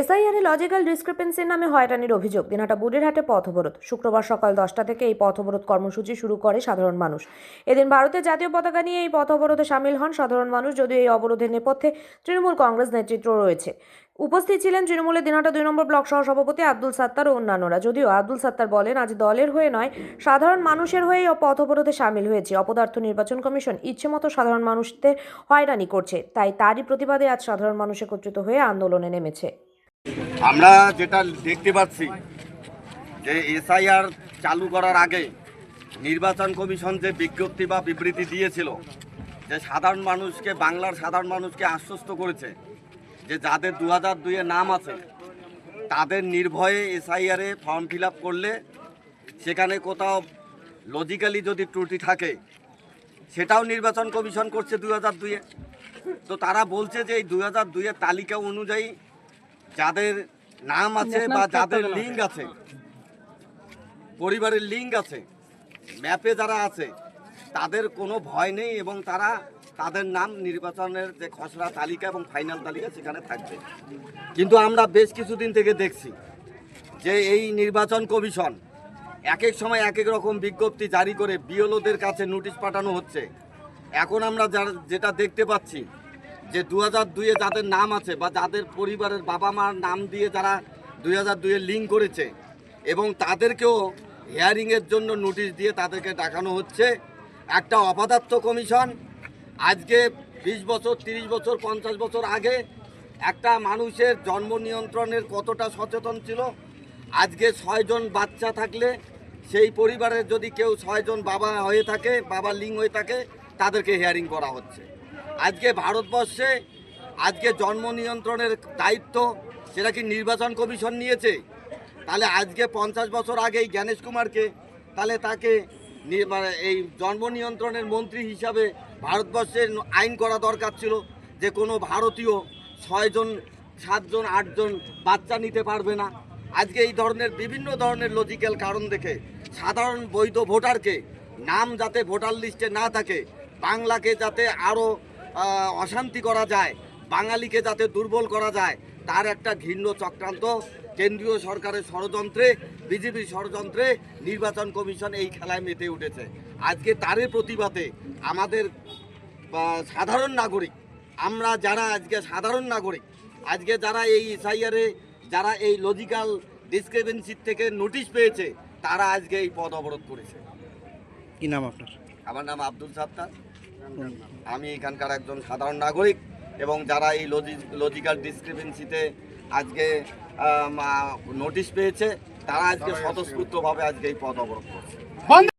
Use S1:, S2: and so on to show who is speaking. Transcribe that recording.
S1: SIR logical ডিসক্রিপেন্সির নামে হয়রানির অভিযোগ। দিনহাটা বুড়িরহাটে পথ অবরোধ শুক্রবার সকাল দশটা থেকে এই পথ অবরোধ কর্মসূচি শুরু করে সাধারণ মানুষ। এদিন ভারতের জাতীয় পতাকা নিয়ে এই পথ অবরোধে সামিল হন সাধারণ মানুষ, যদিও এই অবরোধের নেপথ্যে তৃণমূল কংগ্রেস নেতৃত্ব রয়েছে। উপস্থিত ছিলেন তৃণমূলের দিনহাটা দুই নম্বর ব্লক সহ সভাপতি আব্দুল সাত্তার ও অন্যান্যরা। যদিও আব্দুল সাত্তার বলেন, আজ দলের হয়ে নয়, সাধারণ মানুষের হয়ে পথ অবরোধে সামিল হয়েছে। অপদার্থ নির্বাচন কমিশন ইচ্ছেমতো সাধারণ মানুষদের হয়রানি করছে। তাই তারই প্রতিবাদে আজ সাধারণ মানুষ একত্রিত হয়ে আন্দোলনে নেমেছে।
S2: আমরা যেটা দেখতে পাচ্ছি যে এসআইআর চালু করার আগে নির্বাচন কমিশন যে বিজ্ঞপ্তি বা বিবৃতি দিয়েছিল যে সাধারণ মানুষকে, বাংলার সাধারণ মানুষকে আশ্বস্ত করেছে যে যাদের দু হাজার দুইয়ে নাম আছে, তাদের নির্ভয়ে এসআইআরে ফর্ম ফিল করলে সেখানে কোথাও লজিক্যালি যদি ত্রুটি থাকে, সেটাও নির্বাচন কমিশন করছে দু হাজার দুইয়ে। তো তারা বলছে যে এই দু হাজার দুইয়ের তালিকা অনুযায়ী যাদের নাম আছে বা যাদের লিঙ্ক আছে। পরিবারের লিঙ্ক আছে ম্যাপে যারা আছে তাদের কোনো ভয় নেই এবং তারা তাদের নাম নির্বাচনের যে খসড়া তালিকা এবং ফাইনাল তালিকা সেখানে থাকবে। কিন্তু আমরা বেশ কিছুদিন থেকে দেখছি যে এই নির্বাচন কমিশন এক এক সময় এক এক রকম বিজ্ঞপ্তি জারি করে বিএলওদের কাছে নোটিশ পাঠানো হচ্ছে। এখন আমরা যার- যেটা দেখতে পাচ্ছি যে দু হাজার দুইয়ে যাদের নাম আছে বা যাদের পরিবারের বাবা মার নাম দিয়ে যারা দুই হাজার দুইয়ে লিঙ্ক করেছে এবং তাদেরকেও হিয়ারিংয়ের জন্য নোটিশ দিয়ে তাদেরকে ডাকানো হচ্ছে। একটা অপদার্থ কমিশন, আজকে বিশ বছর, তিরিশ বছর, পঞ্চাশ বছর আগে একটা মানুষের জন্ম নিয়ন্ত্রণের কতটা সচেতন ছিল? আজকে ছয়জন বাচ্চা থাকলে সেই পরিবারের যদি কেউ ছয়জন বাবা হয়ে থাকে, বাবা লিঙ্ক হয়ে থাকে, তাদেরকে হিয়ারিং করা হচ্ছে। আজকে ভারতবর্ষে আজকে জন্ম নিয়ন্ত্রণের দায়িত্ব, সেটা কি নির্বাচন কমিশন নিয়েছে? তাহলে আজকে পঞ্চাশ বছর আগে এই জ্ঞানেশ কুমারকে, তাহলে তাকে মানে এই জন্ম নিয়ন্ত্রণের মন্ত্রী হিসাবে ভারতবর্ষের আইন করা দরকার ছিল যে কোনো ভারতীয় ছয়জন, সাতজন, আটজন বাচ্চা নিতে পারবে না। আজকে এই ধরনের বিভিন্ন ধরনের লজিক্যাল কারণ দেখে সাধারণ বৈধ ভোটারকে নাম যাতে ভোটার লিস্টে না থাকে, বাংলাকে যাতে আরও অশান্তি করা যায় বাঙালিকে যাতে দুর্বল করা যায় তার একটা ঘৃণ্য চক্রান্ত কেন্দ্রীয় সরকারের ষড়যন্ত্রে বিজেপি ষড়যন্ত্রে নির্বাচন কমিশন এই খেলায় মেতে উঠেছে। আজকে তারই প্রতিবাদে আমাদের সাধারণ নাগরিক আমরা যারা আজকে সাধারণ নাগরিক আজকে যারা এই এসআইআরে যারা এই লজিক্যাল ডিসক্রিপেন্সির থেকে নোটিশ পেয়েছে তারা আজকে এই পদ অবরোধ করেছে।
S3: কি নাম আপনার?
S2: আমার নাম আব্দুল সাত্তার। আমি এখানকার একজন সাধারণ নাগরিক এবং যারা এই লজি লজিক্যাল ডিসক্রিপেন্সিতে আজকে নোটিশ পেয়েছে তারা আজকে স্বতঃস্ফূর্তভাবে আজকে এই পদ অবরোধ করছে।